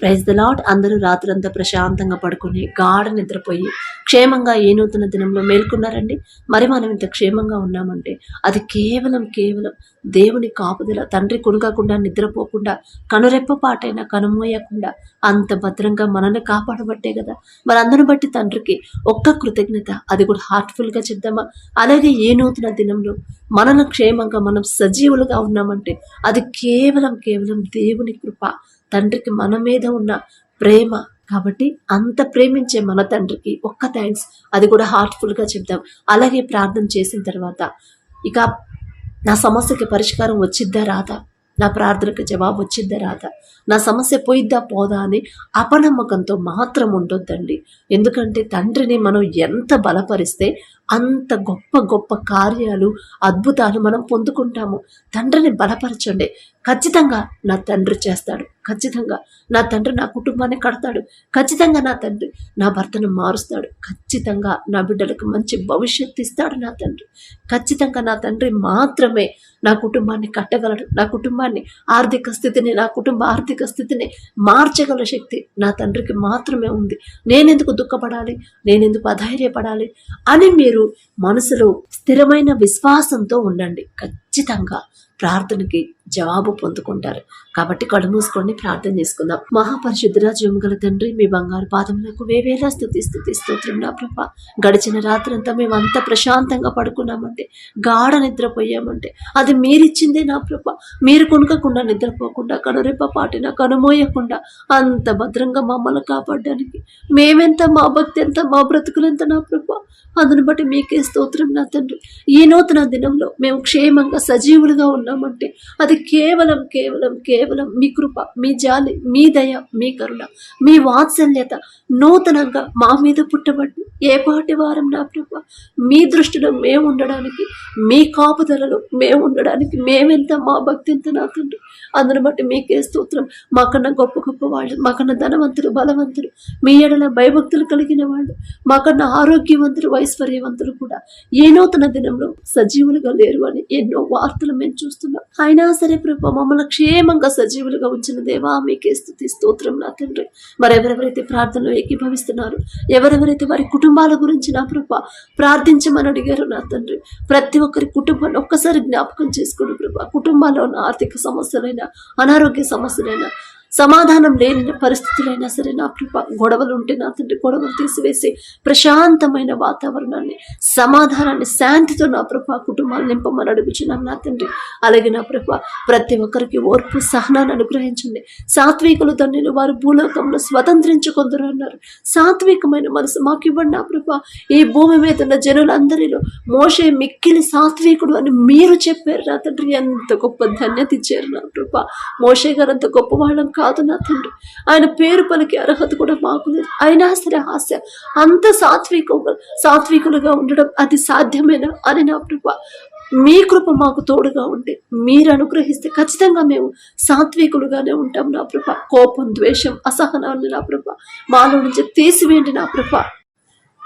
Praise the lot అందరూ రాత్రంతా ప్రశాంతంగా పడుకొని గాఢ నిద్రపోయి క్షేమంగా ఏ నూతన దినంలో మేల్కొన్నారండి? మరి మనం ఇంత క్షేమంగా ఉన్నామంటే అది కేవలం కేవలం దేవుని కాపుదల తండ్రి కొనుగకుండా నిద్రపోకుండా కనురెప్ప పాటైనా కనుమోయకుండా అంత భద్రంగా మనల్ని కాపాడబట్టే కదా. మనందరిని అందరిని బట్టి తండ్రికి ఒక్క కృతజ్ఞత అది కూడా హార్ట్ఫుల్గా చెప్దామా? అలాగే ఏ నూతన దినంలో మనల్ని క్షేమంగా మనం సజీవులుగా ఉన్నామంటే అది కేవలం కేవలం దేవుని కృప తండ్రికి మన మీద ఉన్న ప్రేమ. కాబట్టి అంత ప్రేమించే మన తండ్రికి ఒక్క థ్యాంక్స్ అది కూడా హార్ట్ఫుల్గా చెప్దాం. అలాగే ప్రార్థన చేసిన తర్వాత ఇక నా సమస్యకి పరిష్కారం వచ్చిద్దా రాదా? నా ప్రార్థనకు జవాబు వచ్చిద్దా రాదా? నా సమస్య పోయిద్దా పోదా అని అపనమ్మకంతో మాత్రం ఉండొద్దండి. ఎందుకంటే తండ్రిని మనం ఎంత బలపరిస్తే అంత గొప్ప గొప్ప కార్యాలు అద్భుతాలు మనం పొందుకుంటాము. తండ్రిని బలపరచండి. ఖచ్చితంగా నా తండ్రి చేస్తాడు. ఖచ్చితంగా నా తండ్రి నా కుటుంబాన్ని కడతాడు. ఖచ్చితంగా నా తండ్రి నా భర్తను మారుస్తాడు. ఖచ్చితంగా నా బిడ్డలకు మంచి భవిష్యత్తు ఇస్తాడు నా తండ్రి. ఖచ్చితంగా నా తండ్రి మాత్రమే నా కుటుంబాన్ని కట్టగలడు. నా కుటుంబాన్ని ఆర్థిక స్థితిని నా కుటుంబ ఆర్థిక స్థితిని మార్చగల శక్తి నా తండ్రికి మాత్రమే ఉంది. నేనెందుకు దుఃఖపడాలి? నేనెందుకు అధైర్యపడాలి? అని మీరు మనసులో స్థిరమైన విశ్వాసంతో ఉండండి. ఖచ్చితంగా ప్రార్థనకి జవాబు పొందుకుంటారు. కాబట్టి కళ్ళు మూసుకొని ప్రార్థన చేసుకుందాం. మహాపరిశుద్ధుల జీవగల తండ్రి మీ బంగారు పాదములకు వేవేలా స్థుతి స్థుతి స్తోత్రం నా ప్రభ. గడిచిన రాత్రంతా మేము అంత ప్రశాంతంగా పడుకున్నామంటే గాఢ నిద్రపోయామంటే అది మీరిచ్చిందే నా ప్రభ. మీరు కొనుకకుండా నిద్రపోకుండా కనురెప్ప పాటిన కనుమోయకుండా అంత భద్రంగా మమ్మల్ని కాపాడడానికి మేమెంత మా భక్తి ఎంత మా బ్రతుకులెంత నా ప్రభ. అందుని బట్టి మీకే స్తోత్రం నా తండ్రి. ఈ నూతన దినంలో మేము క్షేమంగా సజీవులుగా ఉన్నామంటే అది కేవలం కేవలం కేవలం మీ కృప మీ జాలి మీ దయ మీ కరుణ మీ వాత్సల్యత నూతనంగా మా మీద పుట్టబడి ఏ పాటి వారం నా ప్రభ? మీ దృష్టిలో మేము ఉండడానికి మీ కాపుదలలో మేము ఉండడానికి మేమెంత మా భక్తి ఎంత నా తండ్రి? అందును బట్టి మీకే స్తోత్రం. మాకన్నా గొప్ప గొప్ప వాళ్ళు మాకన్నా ధనవంతులు బలవంతులు మీ ఎడల భయభక్తులు కలిగిన వాళ్ళు మాకన్నా ఆరోగ్యవంతులు ఐశ్వర్యవంతులు కూడా. ఏ నూతన దినంలో సజీవులుగా లేరు అని ఎన్నో వార్తలు మేము చూస్తున్నాం. అయినా సరే ప్రభు మమ్మల్ని క్షేమంగా సజీవులుగా ఉంచిన దేవా మీకే స్థుతి స్తోత్రం నా తండ్రి. మరెవరెవరైతే ప్రార్థనలో ఏకీభవిస్తున్నారు ఎవరెవరైతే వారి కుటుంబాల గురించి నా ప్రభ ప్రార్థించమని అడిగారు నా తండ్రి ప్రతి ఒక్కరి కుటుంబాన్ని ఒక్కసారి జ్ఞాపకం చేసుకోండి ప్రభా కుటుంబాల్లో ఉన్న ఆర్థిక సమస్యలైనా అనారోగ్య సమస్యలైనా సమాధానం లేని పరిస్థితులైనా సరే నా కృప గొడవలు ఉంటే నా తండ్రి గొడవలు తీసివేసి ప్రశాంతమైన వాతావరణాన్ని సమాధానాన్ని శాంతితో నా ప్రభ కుటుంబాలు నింపమని అడుగుచున్నాను నా తండ్రి. అలాగే నా ప్రభ ప్రతి ఒక్కరికి ఓర్పు సహనాన్ని అనుగ్రహించండి. సాత్వికులు తండ్రిని వారు భూలోకంలో స్వతంత్రించుకొందరు అన్నారు. సాత్వికమైన మనసు మాకు ఇవ్వండి నా ప్రభ ఈ భూమి మీద ఉన్న జనులందరిలో మోషే మిక్కిలి సాత్వికుడు అని మీరు చెప్పారు నా తండ్రి. ఎంత గొప్ప ధన్యత ఇచ్చారు నా ప్రభ మోషే గారు అంత గొప్ప వాళ్ళం కాదు నా తండ్రి. ఆయన పేరు పలికి అర్హత కూడా మాకు లేదు. అయినా సరే ఆశ అంత సాత్విక సాత్వికులుగా ఉండడం అది సాధ్యమేనా అని నా ప్రభ మీ కృప మాకు తోడుగా ఉంటే మీరు అనుగ్రహిస్తే ఖచ్చితంగా మేము సాత్వికులుగానే ఉంటాం నా ప్రభ. కోపం ద్వేషం అసహనాన్ని నా ప్రభ మాలో నుంచి తీసివేయండి నా ప్రభ.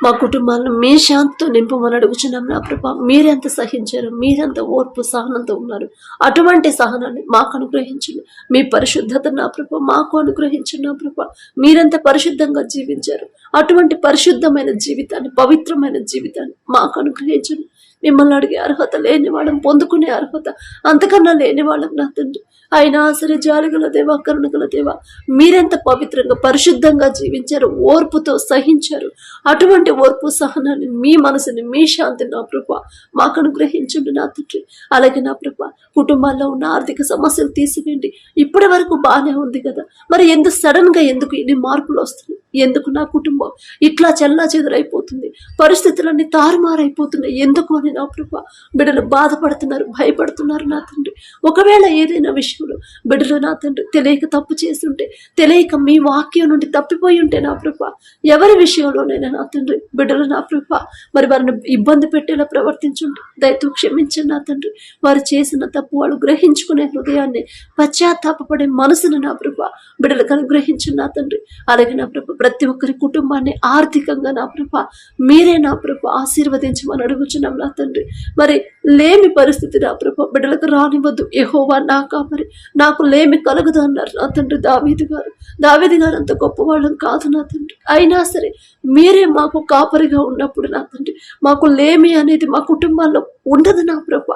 మా కుటుంబాలను మీ శాంతితో నింపమని అడుగుచున్నాం నా ప్రభ. మీరెంత సహించారు. మీరెంత ఓర్పు సహనంతో ఉన్నారు. అటువంటి సహనాన్ని మాకు అనుగ్రహించండి. మీ పరిశుద్ధత నా ప్రభ. మాకు అనుగ్రహించండి నా ప్రభ. మీరెంత పరిశుద్ధంగా జీవించారు. అటువంటి పరిశుద్ధమైన జీవితాన్ని పవిత్రమైన జీవితాన్ని మాకు అనుగ్రహించండి. మిమ్మల్ని అడిగే అర్హత లేని వాళ్ళం పొందుకునే అర్హత అంతకన్నా లేని వాళ్ళం నా తండ్రి. అయినా సరే జాలిగల దేవా కరుణగల దేవా మీరెంత పవిత్రంగా పరిశుద్ధంగా జీవించారు ఓర్పుతో సహించారు. అటువంటి ఓర్పు సహనాన్ని మీ మనసుని మీ శాంతిని నా ప్రభ మాకు అనుగ్రహించండి నా తండ్రి. అలాగే నా ప్రభ కుటుంబాల్లో ఉన్న ఆర్థిక సమస్యలు తీసివేయండి. ఇప్పటి వరకు బాగానే ఉంది కదా. మరి ఎందుకు సడన్గా ఎందుకు ఇన్ని మార్పులు వస్తున్నాయి? ఎందుకు నా కుటుంబం ఇట్లా చెల్లా చెదురైపోతుంది? పరిస్థితులన్నీ తారుమారైపోతున్నాయి. ఎందుకు అని నా ప్రభ? బిడ్డలు బాధపడుతున్నారు భయపడుతున్నారు నా తండ్రి. ఒకవేళ ఏదైనా విషయంలో బిడ్డలు నా తండ్రి తెలియక తప్పు చేస్తుంటే తెలియక మీ వాక్యం నుండి తప్పిపోయి ఉంటే నా ప్రభ ఎవరి విషయంలోనైనా నా తండ్రి బిడ్డలు నా ప్రభ మరి వారిని ఇబ్బంది పెట్టేలా ప్రవర్తించండి. దయతో క్షమించండి నా తండ్రి. వారు చేసిన తప్పు వాళ్ళు గ్రహించుకునే హృదయాన్ని పశ్చాత్తాపడే మనసును నా ప్రభ బిడ్డలకు అనుగ్రహించండి నా తండ్రి. అలాగే నా ప్రభ ప్రతి ఒక్కరి కుటుంబాన్ని ఆర్థికంగా నా ప్రభ మీరే నా ప్రభ ఆశీర్వదించమని అడుగుచున్నాం నా తండ్రి. మరి లేమి పరిస్థితి నా ప్రభ బిడ్డలకు రానివ్వద్దు. ఎహోవా నా కాపరి నాకు లేమి కలగదు అన్నారు నా తండ్రి దావీది గారు. దావీది గారు అంత గొప్పవాళ్ళం కాదు నా తండ్రి. అయినా సరే మీరే మాకు కాపరిగా ఉన్నప్పుడు నా తండ్రి మాకు లేమి అనేది మా కుటుంబాల్లో ఉండదు నా ప్రభ.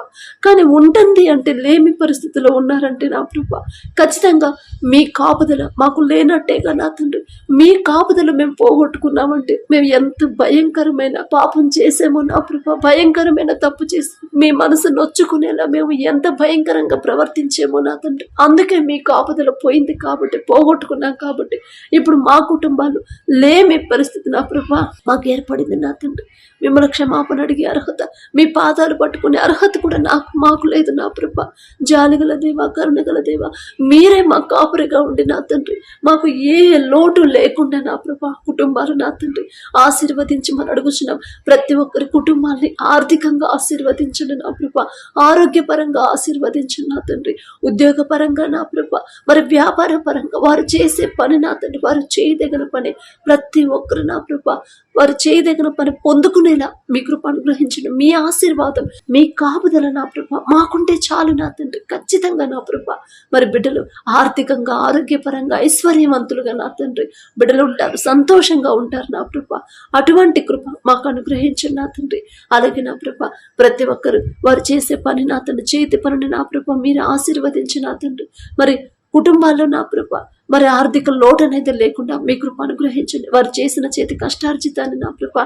కానీ ఉంటుంది అంటే లేమి పరిస్థితిలో ఉన్నారంటే నా ప్రభ. ఖచ్చితంగా మీ కాపుదల మాకు లేనట్టేగా నా తండ్రి. మీ కాపుదల మేము పోగొట్టుకున్నామంటే మేము ఎంత భయంకరమైన పాపం చేసామో నా ప్రభ. భయంకరమైన తప్పు చేసి మీ మనసు నొచ్చుకునేలా మేము ఎంత భయంకరంగా ప్రవర్తించేమో నా తండ్రి. అందుకే మీ కాపుదల పోయింది కాబట్టి పోగొట్టుకున్నాం కాబట్టి ఇప్పుడు మా కుటుంబాలు లేమి పరిస్థితి నా ప్రభ. మాకు ఏర్పడింది నా తండ్రి. మిమ్మల్ని క్షమాపణ అడిగే అర్హత మీ పాదాలు పట్టుకునే అర్హత కూడా నాకు మాకు లేదు నా ప్రభ. జాలిగల దేవా కరుణగల దేవా మీరే మా కాపురిగా ఉండి నా తండ్రి. మాకు ఏ లోటు లేకుండా నా ప్రభ కుటుంబాలు నా తండ్రి. ఆశీర్వదించి మనం అడుగుచున్నాం. ప్రతి ఒక్కరి కుటుంబాన్ని ఆర్థికంగా ఆశీర్వదించండి నా ప్రభ. ఆరోగ్యపరంగా ఆశీర్వదించండి నా తండ్రి. ఉద్యోగపరంగా నా ప్రభ. మరి వ్యాపార పరంగా వారు చేసే పని నా తండ్రి. వారు చేయదగిన పని. ప్రతి ఒక్కరు నా ప్రభ. వారు చేయదగిన పని పొందుకునేలా మీ కృప అనుగ్రహించండి. మీ ఆశీర్వాదం మీ కాపుదల నా ప్రభ మాకుంటే చాలు నా తండ్రి. ఖచ్చితంగా నా ప్రభ మరి బిడ్డలు ఆర్థికంగా ఆరోగ్యపరంగా ఐశ్వర్యవంతులుగా నా తండ్రి. బిడ్డలు ఉంటారు సంతోషంగా ఉంటారు నా ప్రభ అటువంటి కృప మాకు అనుగ్రహించండి నా తండ్రి. అలాగే నా ప్రభ ప్రతి ఒక్కరు వారు చేసే పని నా తండ్రి. చేతి పనిని నా ప్రభ మీరు ఆశీర్వదించి నా తండ్రి. మరి కుటుంబాల్లో నా ప్రభ మరి ఆర్థిక లోటు అనేది లేకుండా మీ కృప అనుగ్రహించండి. వారు చేసిన చేతి కష్టార్జితాన్ని నా కృప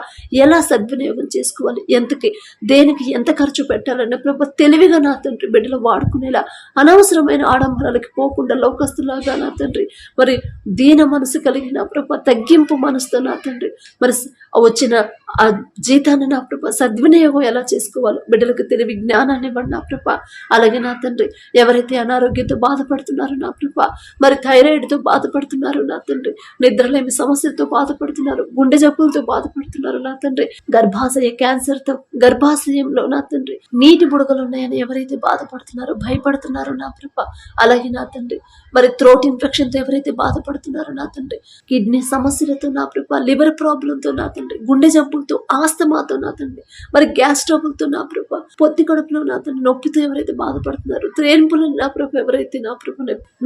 ఎలా సద్వినియోగం చేసుకోవాలి? ఎంతకి దేనికి ఎంత ఖర్చు పెట్టాలన్న ప్రభ తెలివిగా నా తండ్రి బిడ్డలు వాడుకునేలా అనవసరమైన ఆడంబరాలకి పోకుండా లోకస్తులాగా నా తండ్రి మరి దీన మనసు కలిగిన ప్రభ తగ్గింపు మనసుతో నా తండ్రి మరి వచ్చిన ఆ జీతాన్ని నా ప్రభ సద్వినియోగం ఎలా చేసుకోవాలో బిడ్డలకు తెలివి జ్ఞానాన్ని ఇవ్వండి నా ప్రభ. అలాగే నా తండ్రి ఎవరైతే అనారోగ్యంతో బాధపడుతున్నారో నా ప్రభ మరి థైరాయిడ్ వ్యాధితో బాధపడుతున్నారు నా తండ్రి. నిద్రలేమి సమస్యలతో బాధపడుతున్నారు. గుండె జబ్బులతో బాధపడుతున్నారు నా తండ్రి. గర్భాశయ క్యాన్సర్తో గర్భాశయంలో నా తండ్రి. నీటి బుడగలు ఉన్నాయని ఎవరైతే బాధపడుతున్నారో భయపడుతున్నారో నా ప్రభ అలాగే నా తండ్రి. మరి థ్రోట్ ఇన్ఫెక్షన్తో ఎవరైతే బాధపడుతున్నారో నా తండ్రి. కిడ్నీ సమస్యలతో నా ప్రభ లివర్ ప్రాబ్లంతో నా తండ్రి. గుండె జబ్బులతో ఆస్తమాతో నా తండ్రి. మరి గ్యాస్ ట్రబుల్తో నా ప్రభ పొత్తి కడుపులో నా తండ్రి నొప్పితో ఎవరైతే బాధపడుతున్నారో త్రేన్పులను నా ప్రభ ఎవరైతే నా ప్రభ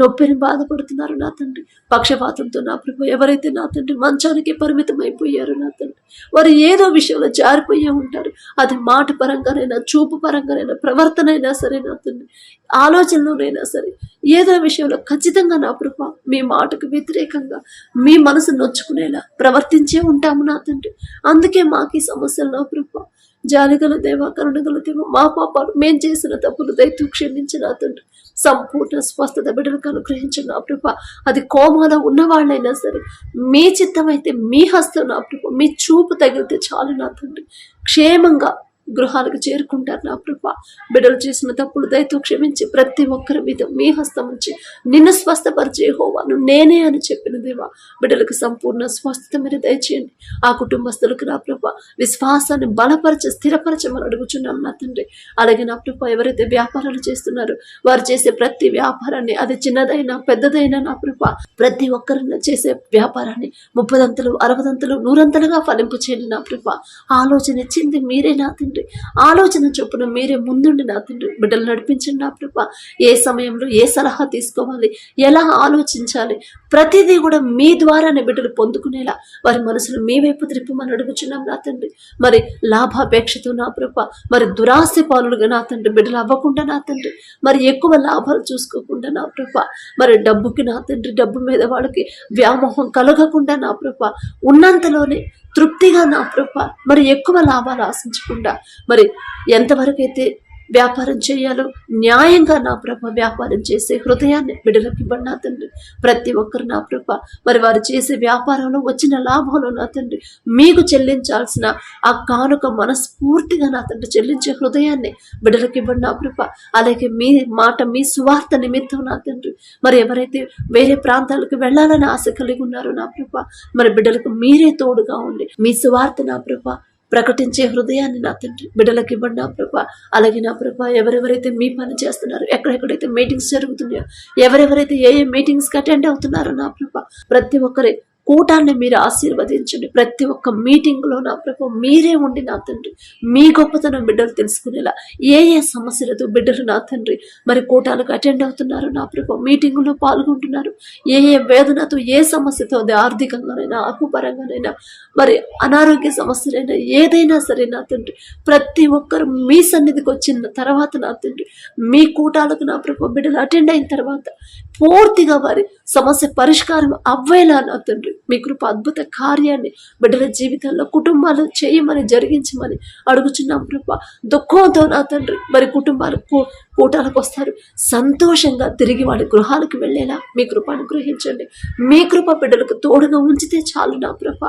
నొప్పిని బాధపడుతున్నారో నా తండ్రి. పక్షపాతంతో నా ప్రభు ఎవరైతే నా తండ్రి మంచానికి పరిమితం అయిపోయారో నా తండ్రి వారు ఏదో విషయంలో జారిపోయే ఉంటారు. అది మాట పరంగానైనా చూపు పరంగానైనా ప్రవర్తన అయినా సరే నా తండ్రి ఆలోచనలోనైనా సరే ఏదో విషయంలో ఖచ్చితంగా నా ప్రభు మీ మాటకు వ్యతిరేకంగా మీ మనసు నొచ్చుకునేలా ప్రవర్తించే ఉంటాము నా తండ్రి. అందుకే మాకు ఈ సమస్యలు నా ప్రభు జాలిగల దేవ కరుణగల దేవ మా పాపాలు మేం చేసిన తప్పులు దయతో క్షమించిన అతను సంపూర్ణ స్వస్థత బిడ్డలకు అనుగ్రహించిన నా ప్రభ. అది కోమాలో ఉన్నవాళ్ళైనా సరే మీ చిత్తమైతే మీ హస్తం నా ప్రభ. మీ చూపు తగిలితే చాలు నా తండ్రి. క్షేమంగా గృహాలకు చేరుకుంటారు నా ప్రభ. బిడ్డలు చేసిన తప్పుడు దయతో క్షమించి ప్రతి ఒక్కరి మీద మీ హస్తం ఉంచి నిన్ను స్వస్థపరిచే హోవాను నేనే అని చెప్పిన దేవా. బిడ్డలకు సంపూర్ణ స్వస్థత మీరు దయచేయండి. ఆ కుటుంబస్తులకు నా ప్రభ విశ్వాసాన్ని బలపరచ స్థిరపరచమని అడుగుచున్నాం నా తండ్రి. అలాగే నా ప్రభ ఎవరైతే వ్యాపారాలు చేస్తున్నారో వారు చేసే ప్రతి వ్యాపారాన్ని అది చిన్నదైనా పెద్దదైనా నా ప్రభ ప్రతి ఒక్కరిని చేసే వ్యాపారాన్ని ముప్పదంతలు అరవదంతలు నూరంతలుగా ఫలింపు చేయండి నా ప్రభ. ఆలోచన ఇచ్చింది మీరే నా తండ్రి. ఆలోచన చొప్పున మీరే ముందుండి నా తండ్రి బిడ్డలు నడిపించండి నా ప్రభ. ఏ సమయంలో ఏ సలహా తీసుకోవాలి? ఎలా ఆలోచించాలి? ప్రతిదీ కూడా మీ ద్వారానే బిడ్డలు పొందుకునేలా వారి మనసులు మీ వైపు త్రిప్పమని అడుగుచున్నాం నా తండ్రి. మరి లాభాపేక్షతో నా ప్రభ మరి దురాశ పాలులుగా నా తండ్రి బిడ్డలు అవ్వకుండా నా తండ్రి మరి ఎక్కువ లాభాలు చూసుకోకుండా నా ప్రభ మరి డబ్బుకి నా తండ్రి డబ్బు మీద వాళ్ళకి వ్యామోహం కలగకుండా నా ప్రభ ఉన్నంతలోనే తృప్తిగా నా ప్రభ మరి ఎక్కువ లాభాలు ఆశించకుండా మరి ఎంతవరకైతే వ్యాపారం చేయాలో న్యాయంగా నా ప్రభ వ్యాపారం చేసే హృదయాన్ని బిడలకి ఇవ్వండి నా తండ్రి. ప్రతి ఒక్కరు నా ప్రభ. మరి వారు చేసే వ్యాపారంలో వచ్చిన లాభంలో నా తండ్రి. మీకు చెల్లించాల్సిన ఆ కానుక మనస్ఫూర్తిగా నా తండ్రి చెల్లించే హృదయాన్ని బిడ్డలకి ఇవ్వండి నా ప్రభ. అలాగే మీ మాట మీ సువార్త నిమిత్తం నా తండ్రి. మరి ఎవరైతే వేరే ప్రాంతాలకు వెళ్ళాలని ఆశ కలిగి ఉన్నారో నా ప్రభ. మరి బిడ్డలకు మీరే తోడుగా ఉండి మీ సువార్త నా ప్రభ ప్రకటించే హృదయాన్ని నా తండ్రి. బిడ్డలకు ఇవ్వండి నా ప్రభ. అలాగే నా ప్రభ ఎవరెవరైతే మీ పని చేస్తున్నారో ఎక్కడెక్కడైతే మీటింగ్స్ జరుగుతున్నాయో ఎవరెవరైతే ఏ ఏ మీటింగ్స్కి అటెండ్ అవుతున్నారో నా ప్రభ ప్రతి ఒక్కరి కూటాన్ని మీరు ఆశీర్వదించండి. ప్రతి ఒక్క మీటింగ్లో నా ప్రభు మీరే ఉండి నా తండ్రి. మీ గొప్పతనం బిడ్డలు తెలుసుకునేలా ఏ ఏ సమస్యలతో బిడ్డలు నా తండ్రి. మరి కూటాలకు అటెండ్ అవుతున్నారు. నా ప్రభు మీటింగులో పాల్గొంటున్నారు. ఏ ఏ వేదనతో ఏ సమస్యతో అది ఆర్థికంగానైనా ఆకుపరంగానైనా మరి అనారోగ్య సమస్యలైనా ఏదైనా సరే నా తండ్రి. ప్రతి ఒక్కరు మీ సన్నిధికి వచ్చిన తర్వాత నా తండ్రి. మీ కూటాలకు నా ప్రభు బిడ్డలు అటెండ్ అయిన తర్వాత పూర్తిగా వారి సమస్య పరిష్కారం అవ్వేలా నా తండ్రి. మీ కృప అద్భుత కార్యాన్ని బిడ్డల జీవితాల్లో కుటుంబాలు చేయమని జరిగించమని అడుగుచున్నాం కృప. దుఃఖంతో నా తండ్రి మరి కుటుంబాలు కూటాలకు వస్తారు సంతోషంగా తిరిగి వాళ్ళ గృహాలకు వెళ్ళేలా మీ కృప అనుగ్రహించండి. మీ కృప బిడ్డలకు తోడుగా ఉంచితే చాలు నా కృప.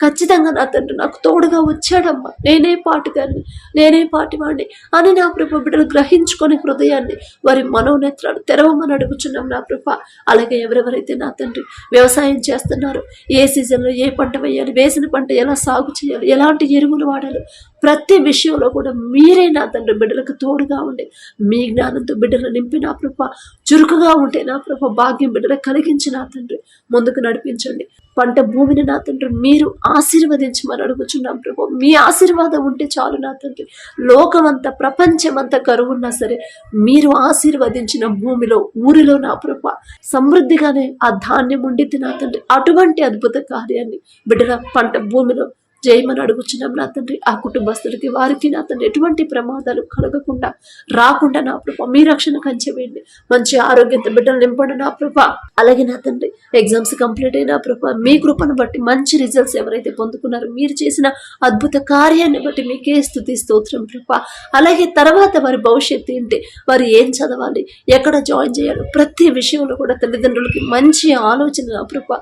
ఖచ్చితంగా నా తండ్రి నాకు తోడుగా వచ్చాడమ్మా. నేనే పాటుగాని నేనే పాటివాడిని అని నా కృప బిడ్డలు గ్రహించుకొని హృదయాన్ని వారి మనోనేత్రాలు తెరవమని అడుగుచున్నాం నా కృప. అలాగే ఎవరెవరైతే నా తండ్రి వ్యవసాయం చేస్తున్నారు ఏ సీజన్లో ఏ పంట వేయాలి వేసిన పంట ఎలా సాగు చేయాలి ఎలాంటి ఎరువులు వాడాలి ప్రతి విషయంలో కూడా మీరే నా తండ్రి బిడ్డలకు తోడుగా ఉండి మీ జ్ఞానంతో బిడ్డలు నింపి నా ప్రభ చురుకుగా ఉంటే నా ప్రభ భాగ్యం బిడ్డలు కలిగించి నా తండ్రి. ముందుకు నడిపించండి. పంట భూమిని నా తండ్రి మీరు ఆశీర్వదించమని అడుగుచున్నాం ప్రభు. మీ ఆశీర్వాదం ఉంటే చాలు నా తండ్రి. లోకమంతా ప్రపంచమంతా కరువున్నా సరే మీరు ఆశీర్వదించిన భూమిలో ఊరిలో నా ప్రభు సమృద్ధిగానే ఆ ధాన్యం ఉండిద్ది నా తండ్రి. అటువంటి అద్భుత కార్యాన్ని బిడ్డల పంట భూమిలో జయమని అడుగుచున్నాం నా తండ్రి. ఆ కుటుంబస్తులకి వారికి నా తండ్రి ఎటువంటి ప్రమాదాలు కలగకుండా రాకుండా నా ప్రభ మీ రక్షణ కంచెవేయండి. మంచి ఆరోగ్యంతో బిడ్డలు నింపండి నా ప్రభ. అలాగే నా తండ్రి ఎగ్జామ్స్ కంప్లీట్ అయిన ప్రభ మీ కృపను బట్టి మంచి రిజల్ట్స్ ఎవరైతే పొందుకున్నారో మీరు చేసిన అద్భుత కార్యాన్ని బట్టి మీకే స్థుతి స్తోత్రం ప్రభ. అలాగే తర్వాత వారి భవిష్యత్తు ఏంటి? వారు ఏం చదవాలి? ఎక్కడ జాయిన్ చేయాలి? ప్రతి విషయంలో కూడా తల్లిదండ్రులకి మంచి ఆలోచన నా ప్రభ.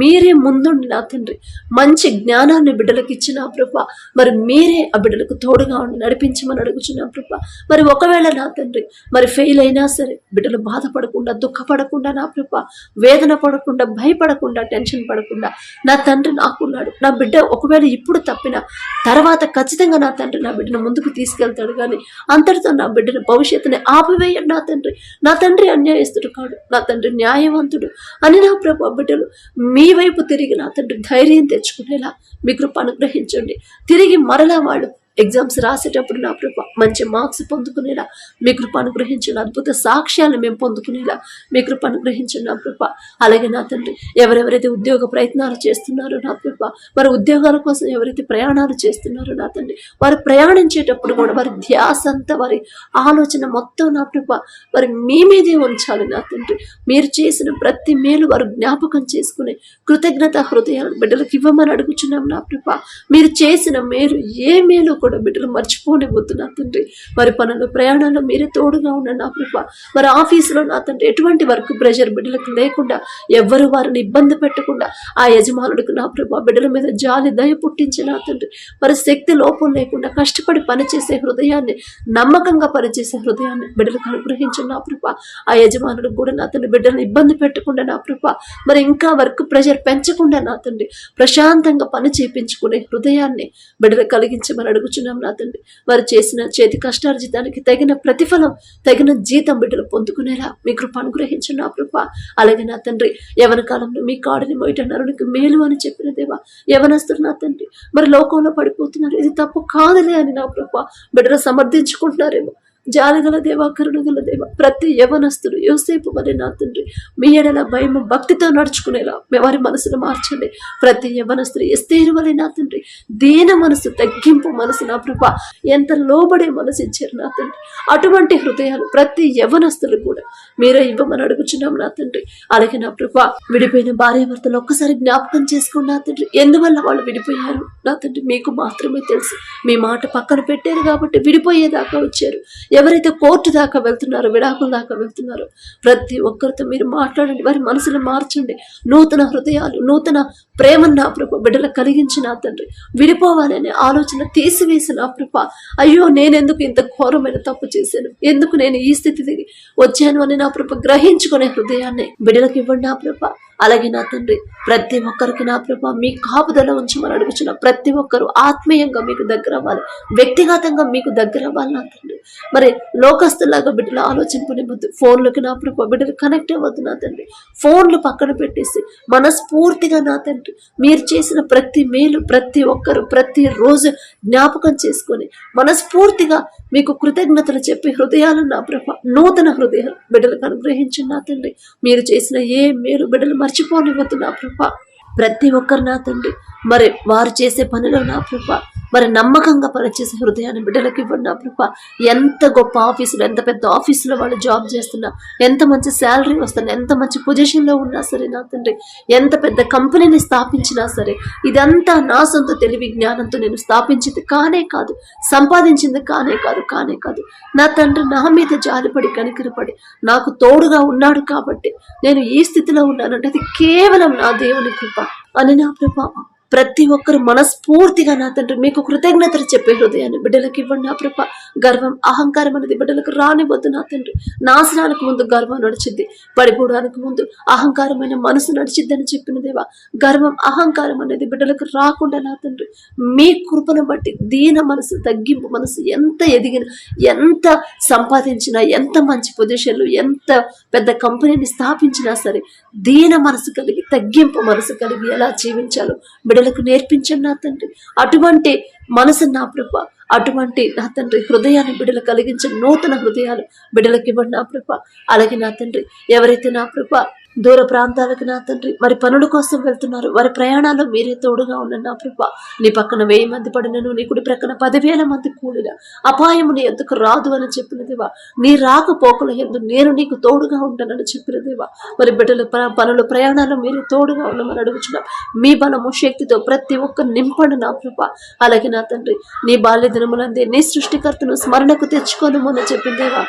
మీరే ముందుండి నా తండ్రి. మంచి జ్ఞానాన్ని బిడ్డలకు ఇచ్చిన ప్రభ మరి మీరే ఆ బిడ్డలకు తోడుగా ఉండి నడిపించమని అడుగుచున్నాం ప్రభ. మరి ఒకవేళ నా తండ్రి మరి ఫెయిల్ అయినా సరే బిడ్డలు బాధపడకుండా దుఃఖపడకుండా నా ప్రభ వేదన పడకుండా భయపడకుండా టెన్షన్ పడకుండా నా తండ్రి నాకున్నాడు నా బిడ్డ ఒకవేళ ఇప్పుడు తప్పిన తర్వాత ఖచ్చితంగా నా తండ్రి నా బిడ్డను ముందుకు తీసుకెళ్తాడు కానీ అంతటితో నా బిడ్డను భవిష్యత్తుని ఆపివేయండి నా తండ్రి. నా తండ్రి అన్యాయస్తుడు కాడు నా తండ్రి న్యాయవంతుడు. అని నా ప్రభు బిడ్డలు మీ వైపు తిరిగి నా తండ్రి ధైర్యం తెచ్చుకునేలా మీ కృప అనుగ్రహించండి తిరిగి మరలా వాళ్ళు ఎగ్జామ్స్ రాసేటప్పుడు నా కృప. మంచి మార్క్స్ పొందుకునేలా మీ కృప అనుగ్రహించిన అద్భుత సాక్ష్యాలు మేము పొందుకునేలా మీ కృప అనుగ్రహించిన నా కృప. అలాగే నా తండ్రి ఎవరెవరైతే ఉద్యోగ ప్రయత్నాలు చేస్తున్నారో నా కృప వారి ఉద్యోగాల కోసం ఎవరైతే ప్రయాణాలు చేస్తున్నారో నా తండ్రి వారు ప్రయాణించేటప్పుడు కూడా వారి ధ్యాస అంతా వారి ఆలోచన మొత్తం నా కృప. వారి మీ మీదే ఉంచాలి నా తండ్రి. మీరు చేసిన ప్రతి మేలు వారు జ్ఞాపకం చేసుకునే కృతజ్ఞత హృదయాలను బిడ్డలకు ఇవ్వమని అడుగుచున్నాం నా కృప. మీరు చేసిన మేలు ఏ మేలు కూడా బిడ్డలు మర్చిపోనివ్వద్దు తండ్రి. వారి పనులు ప్రయాణాలు మీరే తోడుగా ఉన్న నా కృప వారి ఆఫీసులో నా తండ్రి ఎటువంటి వర్క్ ప్రెషర్ బిడ్డలకు లేకుండా ఎవ్వరు వారిని ఇబ్బంది పెట్టకుండా ఆ యజమానుడికి నా ప్రభా బిడ్డల మీద జాలి దయ పుట్టించి నా తండ్రి. వారి శక్తి లోపం లేకుండా కష్టపడి పనిచేసే హృదయాన్ని నమ్మకంగా పనిచేసే హృదయాన్ని బిడ్డలకు అనుగ్రహించిన నా ప్రభ. ఆ యజమానుడు కూడా నా తండ్రి బిడ్డలను ఇబ్బంది పెట్టకుండా నా ప్రభ. మరి ఇంకా వర్క్ ప్రెషర్ పెంచకుండా నా తండ్రి ప్రశాంతంగా పని చేపించుకునే హృదయాన్ని బిడ్డలు కలిగించమని అడుగుచున్నాం నా తండ్రి. వారు చేసిన చేతి కష్టార్జితానికి తగిన ప్రతిఫలం తగిన జీతం బిడ్డలు పొందుకునేలా మీ కృప అనుగ్రహించు నా కృప అలాగే నా తండ్రి యవన కాలంలో మీ కాడిని మొయట నరునికి మేలు అని చెప్పిన దేవా యవనస్తులు నా తండ్రి. మరి లోకంలో పడిపోతున్నారు. ఇది తప్పు కాదులే అని నా కృప బిడ్డలు సమర్థించుకుంటున్నారేమో. జాలిగల దేవ కరుణగల దేవ ప్రతి యవనస్తుడు యోసేపు మరి నా తండ్రి మీ ఎడల భయం భక్తితో నడుచుకునేలా మీ వారి మనసును మార్చండి. ప్రతి యవనస్తుడు ఎస్తేరు వలె నా తండ్రి దీన మనసు తగ్గింపు మనసు నా ప్రభ. ఎంత లోబడే మనసు ఇచ్చారు నా తండ్రి. అటువంటి హృదయాలు ప్రతి యవనస్తులు కూడా మీరే ఇవ్వమని అడుగుచున్నాం నా తండ్రి. అలాగే నా ప్రభ విడిపోయిన భార్య భర్తలు ఒక్కసారి జ్ఞాపకం చేసుకోండి నా తండ్రి. ఎందువల్ల వాళ్ళు విడిపోయారు? నా తండ్రి మీకు మాత్రమే తెలుసు. మీ మాట పక్కన పెట్టారు కాబట్టి విడిపోయేదాకా వచ్చారు. ఎవరైతే కోర్టు దాకా వెళ్తున్నారో విడాకుల దాకా వెళ్తున్నారో ప్రతి ఒక్కరితో మీరు మాట్లాడండి వారి మనసులు మార్చండి. నూతన హృదయాలు నూతన ప్రేమను నా ప్రభ బిడ్డలకు కలిగించి నా తండ్రి. విడిపోవాలనే ఆలోచన తీసివేసి నా ప్రభ. అయ్యో నేనెందుకు ఇంత ఘోరమైన తప్పు చేశాను? ఎందుకు నేను ఈ స్థితి వచ్చాను అని నా ప్రభ గ్రహించుకునే హృదయాన్ని బిడ్డలకు ఇవ్వండి నా ప్రభ. అలాగే నా తండ్రి ప్రతి ఒక్కరికి నా ప్రభ మీ కాపుదల ఉంచమని అడుగుచున్న ప్రతి ఒక్కరు ఆత్మీయంగా మీకు దగ్గర అవ్వాలి. వ్యక్తిగతంగా మీకు దగ్గర అవ్వాలి నా తండ్రి. మరి లోకస్తులాగా బిడ్డలు ఆలోచింపనివ్వద్దు ఫోన్లోకి నా ప్రభు బిడ్డలు కనెక్ట్ అవ్వద్దు నా తండ్రి. ఫోన్లు పక్కన పెట్టేసి మనస్ఫూర్తిగా నా తండ్రి మీరు చేసిన ప్రతి మేలు ప్రతి ఒక్కరు ప్రతి రోజు జ్ఞాపకం చేసుకొని మనస్ఫూర్తిగా మీకు కృతజ్ఞతలు చెప్పి హృదయాలను నా ప్రభ నూతన హృదయాలు బిడ్డలకు అనుగ్రహించండి నా తండ్రి. మీరు చేసిన ఏ మేలు బిడ్డలు మర్చిపోనివ్వద్దు నా ప్రభ. ప్రతి ఒక్కరు నా తండ్రి. మరి వారు చేసే పనిలో నా ప్రభ. మరి నమ్మకంగా పనిచేసే హృదయాన్ని బిడ్డలకు ఇవ్వండి నా ప్రభ. ఎంత గొప్ప ఆఫీసులో ఎంత పెద్ద ఆఫీసులో వాళ్ళు జాబ్ చేస్తున్నా ఎంత మంచి శాలరీ వస్తున్నా ఎంత మంచి పొజిషన్లో ఉన్నా సరే నా తండ్రి ఎంత పెద్ద కంపెనీని స్థాపించినా సరే ఇదంతా నా సొంత తెలివి జ్ఞానంతో నేను స్థాపించింది కానే కాదు సంపాదించింది కానే కాదు కానే కాదు. నా తండ్రి నా మీద జాలిపడి కనికరపడి నాకు తోడుగా ఉన్నాడు కాబట్టి నేను ఈ స్థితిలో ఉన్నానంటే అది కేవలం నా దేవుని కృప అని నా ప్రభావం ప్రతి ఒక్కరు మనస్ఫూర్తిగా నా తండ్రి మీకు కృతజ్ఞతలు చెప్పే హృదయాన్ని బిడ్డలకు ఇవ్వండి నా ప్రభ. గర్వం అహంకారం అనేది బిడ్డలకు రానివద్దు నా తండ్రి. నాశనానికి ముందు గర్వం నడిచిద్ది పడిపోవడానికి ముందు అహంకారమైన మనసు నడిచిద్దని చెప్పిన దేవా. గర్వం అహంకారం అనేది బిడ్డలకు రాకుండా నా తండ్రి. మీ కృపను బట్టి దీన మనసు తగ్గింపు మనసు ఎంత ఎదిగిన ఎంత సంపాదించినా ఎంత మంచి పొజిషన్లు ఎంత పెద్ద కంపెనీని స్థాపించినా సరే దీన మనసు కలిగి తగ్గింపు మనసు కలిగి ఎలా జీవించాలో బిడ్డలకు నేర్పించండి నా తండ్రి. అటువంటి మనసు నా ప్రభ. అటువంటి నా తండ్రి హృదయాన్ని బిడ్డలు కలిగించిన నూతన హృదయాలు బిడ్డలకు ఇవ్వండి నా ప్రభ. అలాగే నా తండ్రి ఎవరైతే నా ప్రభ దూర ప్రాంతాలకు నా తండ్రి మరి పనుల కోసం వెళ్తున్నారు. వారి ప్రయాణాల్లో మీరే తోడుగా ఉన్న నా ప్రభా. నీ పక్కన వెయ్యి మంది పడినను నీ కుడి ప్రక్కన పదివేల మంది కూడిన అపాయము నీ ఎందుకు రాదు అని చెప్పిన దేవా. నీ రాకపోకల ఎందు నేను నీకు తోడుగా ఉంటానని చెప్పిన దేవా. మరి బిడ్డల పనులు పనుల ప్రయాణాల్లో మీరు తోడుగా ఉండమని అడుగుచున్నాం. మీ బలము శక్తితో ప్రతి ఒక్క నింపండి నా ప్రభా. అలాగే నా తండ్రి నీ బాల్య దినములందే నీ సృష్టికర్తను స్మరణకు తెచ్చుకోను చెప్పిందేవా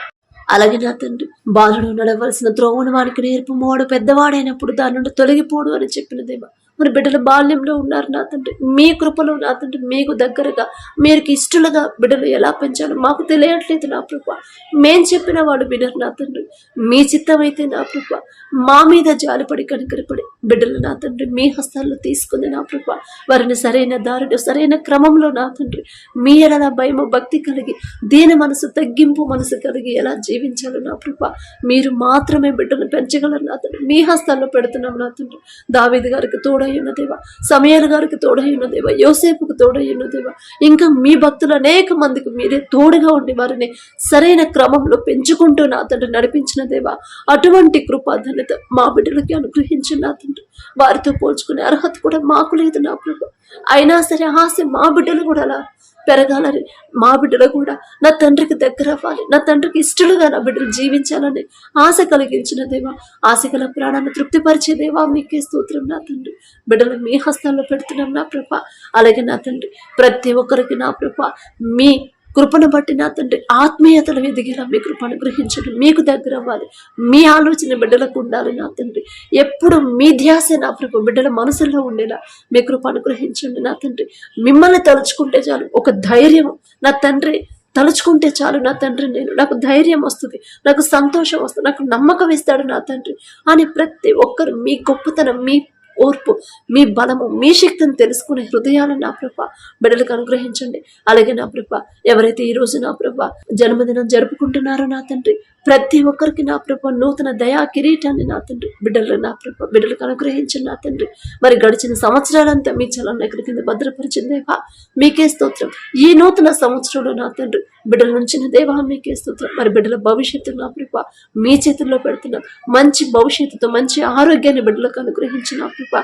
అలాగే నా తండ్రి బాలుడు నడవలసిన త్రోవను వానికి నేర్పు మోడు పెద్దవాడైనప్పుడు దాని నుండి తొలగిపోడు అని చెప్పినదేమా మరి బిడ్డలు బాల్యంలో ఉన్నారు నా తండ్రి. మీ కృపలో నా తండ్రి మీకు దగ్గరగా మీరు ఇష్టలుగా బిడ్డలు ఎలా పెంచాలో మాకు తెలియట్లేదు నా ప్రభు. మేం చెప్పిన వాడు వినరు నా తండ్రి. మీ చిత్తం అయితే నా ప్రభు. మా మీద జాలిపడి కనికరపడి బిడ్డలు నా తండ్రి మీ హస్తాల్లో తీసుకుంది నా ప్రభు. వారిని సరైన దారిలో సరైన క్రమంలో నా తండ్రి. మీ ఎలా భయము భక్తి కలిగి దీని మనసు తగ్గింపు మనసు కలిగి ఎలా జీవించాలో నా ప్రభు. మీరు మాత్రమే బిడ్డను పెంచగలరు నా తండ్రి. మీ హస్తాల్లో పెడుతున్నాం నా తండ్రి. దావేది గారికి తోడ ఉన్న దేవా. సమయాల గారికి తోడై దేవా. యోసేపుకు తోడై దేవా. ఇంకా మీ భక్తులు అనేక మందికి మీరే తోడుగా ఉండి వారిని సరైన క్రమంలో పెంచుకుంటూ నా తండ్రి నడిపించిన దేవా. అటువంటి కృపా ధన్యత మా బిడ్డలకి అనుగ్రహించిన నా తండ్రి. వారితో పోల్చుకునే అర్హత కూడా మాకు లేదు నా ప్రభు. అయినా సరే ఆశ మా బిడ్డలు కూడా అలా పెరగాలని మా బిడ్డలు కూడా నా తండ్రికి దగ్గర అవ్వాలి. నా తండ్రికి ఇష్టలుగా నా బిడ్డలు జీవించాలని ఆశ కలిగించిన దేవా ఆశ గల ప్రాణాన్ని తృప్తిపరిచే దేవా మీకే స్తోత్రం నా తండ్రి. బిడ్డలు మీ హస్తాల్లో పెడుతున్నాం నా ప్రభ. అలాగే నా తండ్రి ప్రతి ఒక్కరికి నా ప్రభ మీ కృపను బట్టి నా తండ్రి ఆత్మీయతలు ఎదిగేలా మీ కృప గ్రహించండి మీకు దగ్గర అవ్వాలి. మీ ఆలోచన బిడ్డలకు ఉండాలి నా తండ్రి. ఎప్పుడు మీ ధ్యాస నా ప్రభు. బిడ్డల మనసులో ఉండేలా మీ కృప అనుగ్రహించండి నా తండ్రి. మిమ్మల్ని తలుచుకుంటే చాలు. ఒక ధైర్యం నా తండ్రి తలుచుకుంటే చాలు నా తండ్రి నేను. నాకు ధైర్యం వస్తుంది. నాకు సంతోషం వస్తుంది. నాకు నమ్మకం ఇస్తాడు నా తండ్రి. అని ప్రతి ఒక్కరు మీ గొప్పతనం మీ ఓర్పు మీ బలము మీ శక్తిని తెలుసుకునే హృదయాలను నా ప్రభ. బిడ్డలకు అనుగ్రహించండి. అలాగే నా ప్రభ ఎవరైతే ఈ రోజు నా ప్రభ జన్మదినం జరుపుకుంటున్నారో నా తండ్రి ప్రతి ఒక్కరికి నా ప్రభ నూతన దయా కిరీటాన్ని నా తండ్రి. బిడ్డలు నా ప్రభ బిడ్డలకు అనుగ్రహించిన నా తండ్రి. మరి గడిచిన సంవత్సరాలంతా మీ చలన ఎక్కడి కింద భద్రపరిచిన దేవా. మీకే స్తోత్రం. ఈ నూతన సంవత్సరంలో నా తండ్రి బిడ్డల నుంచిన దేవా మీకే స్తోత్రం. మరి బిడ్డల భవిష్యత్తు నా ప్రభ మీ చేతుల్లో పెడుతున్నాం. మంచి భవిష్యత్తుతో మంచి ఆరోగ్యాన్ని బిడ్డలకు అనుగ్రహించిన నా కృప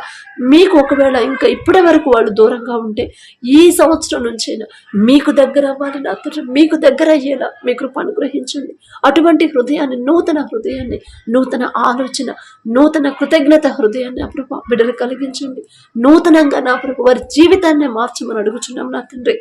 మీకు ఒకవేళ ఇంకా ఇప్పటి వరకు వాళ్ళు దూరంగా ఉంటే ఈ సంవత్సరం నుంచైనా మీకు దగ్గర అవ్వాలి నా తండ్రి. మీకు దగ్గర అయ్యేలా మీ కృప అనుగ్రహించండి. అటువంటి హృదయాన్ని నూతన హృదయాన్ని నూతన ఆలోచన నూతన కృతజ్ఞత హృదయాన్ని నా ప్రభ బిడ్డలు కలిగించండి. నూతనంగా నా ప్రభు వారి జీవితాన్ని మార్చమని అడుగుచున్నాం నా తండ్రి.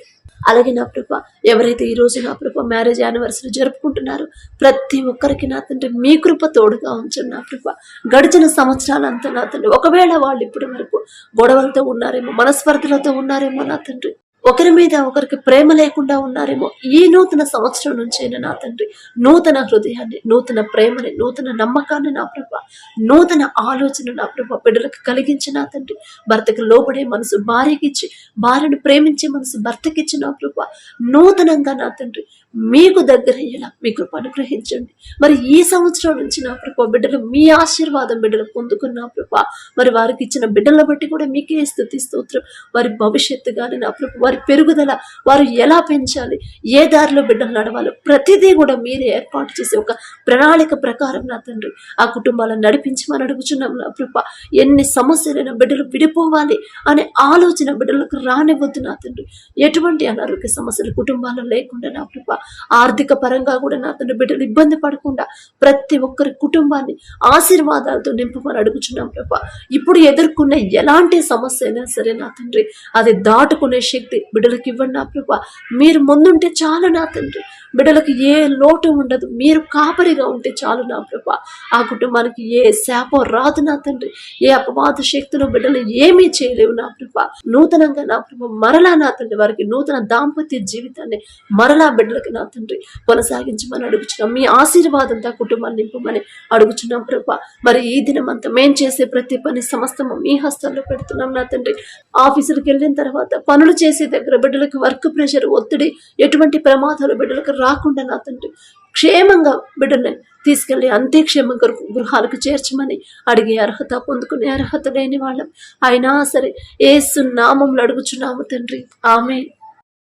అలాగే నా ప్రభ ఎవరైతే ఈ రోజు నా ప్రభ మ్యారేజ్ యానివర్సరీ జరుపుకుంటున్నారో ప్రతి ఒక్కరికి నా తండ్రి మీ కృప తోడుగా ఉంచండి నా ప్రభ. గడిచిన సంవత్సరాలంతా నా తండ్రి. ఒకవేళ వాళ్ళు ఇప్పటి వరకు గొడవలతో ఉన్నారేమో మనస్పర్ధలతో ఉన్నారేమో నా తండ్రి. ఒకరి మీద ఒకరికి ప్రేమ లేకుండా ఉన్నారేమో. ఈ నూతన సంవత్సరం నుంచైనా నా తండ్రి నూతన హృదయాన్ని నూతన ప్రేమని నూతన నమ్మకాన్ని నా ప్రభ నూతన ఆలోచన నా ప్రభ బిడ్డలకు కలిగించి నా తండ్రి. భర్తకు లోబడే మనసు భార్యకిచ్చి భార్యను ప్రేమించే మనసు భర్తకిచ్చి నా ప్రభ నూతనంగా నా తండ్రి మీకు దగ్గర అయ్యేలా మీ కృప అనుగ్రహించండి. మరి ఈ సంవత్సరం నుంచి నా ప్రభా బిడ్డలు మీ ఆశీర్వాదం బిడ్డలు పొందుకున్న ప్రభా మరి వారికి ఇచ్చిన బిడ్డలను బట్టి కూడా మీకే స్థుతి స్తోత్రం. వారి భవిష్యత్తు కానీ నా ప్రభు వారి పెరుగుదల వారు ఎలా పెంచాలి ఏ దారిలో బిడ్డలు నడవాలో ప్రతిదీ కూడా మీరే ఏర్పాటు చేసే ఒక ప్రణాళిక ప్రకారం నా తండ్రి ఆ కుటుంబాలను నడిపించమని అడుగుచున్నాం నా ప్రభా ఎన్ని సమస్యలైనా బిడ్డలు విడిపోవాలి అనే ఆలోచన బిడ్డలకు రానివ్వద్దు నా తండ్రి. ఎటువంటి అనారోగ్య సమస్యలు కుటుంబాల్లో లేకుండా నా ప్రభా ఆర్థిక పరంగా కూడా నా తండ్రి బిడ్డలు ఇబ్బంది పడకుండా ప్రతి ఒక్కరి కుటుంబాన్ని ఆశీర్వాదాలతో నింపమని అడుగుచున్నాం ప్రభా. ఇప్పుడు ఎదుర్కొన్న ఎలాంటి సమస్య అయినా సరే నా తండ్రి అది దాటుకునే శక్తి బిడ్డలకు ఇవ్వండి నా ప్రభా. మీరు ముందుంటే చాలు నా తండ్రి. బిడ్డలకు ఏ లోటు ఉండదు. మీరు కాపరిగా ఉంటే చాలు నా ప్రభ. ఆ కుటుంబానికి ఏ శాపం రాదు నా తండ్రి. ఏ అపవాద శక్తులు బిడ్డలు ఏమీ చేయలేవు నా ప్రభ. నూతనంగా నా ప్రభ మరలా నా తండ్రి వారికి నూతన దాంపత్య జీవితాన్ని మరలా బిడ్డలకి నా తండ్రి కొనసాగించమని అడుగుచున్నాం. మీ ఆశీర్వాదంతో కుటుంబాన్ని నింపమని అడుగుచున్నాం ప్రభ. మరి ఈ దినం అంతా మేం చేసే ప్రతి పని సమస్తము మీ హస్తాల్లో పెడుతున్నాం నా తండ్రి. ఆఫీసులకు వెళ్ళిన తర్వాత పనులు చేసే దగ్గర బిడ్డలకు వర్క్ ప్రెషర్ ఒత్తిడి ఎటువంటి ప్రమాదాలు బిడ్డలకు రాకుండా నా తండ్రి క్షేమంగా బిడ్డని తీసుకెళ్ళి అంతే క్షేమంగా గృహాలకు చేర్చమని అడిగే అర్హత పొందుకునే అర్హత లేని వాళ్ళం. అయినా సరే ఏసు నామంలో అడుగుచున్నాము తండ్రి. ఆమె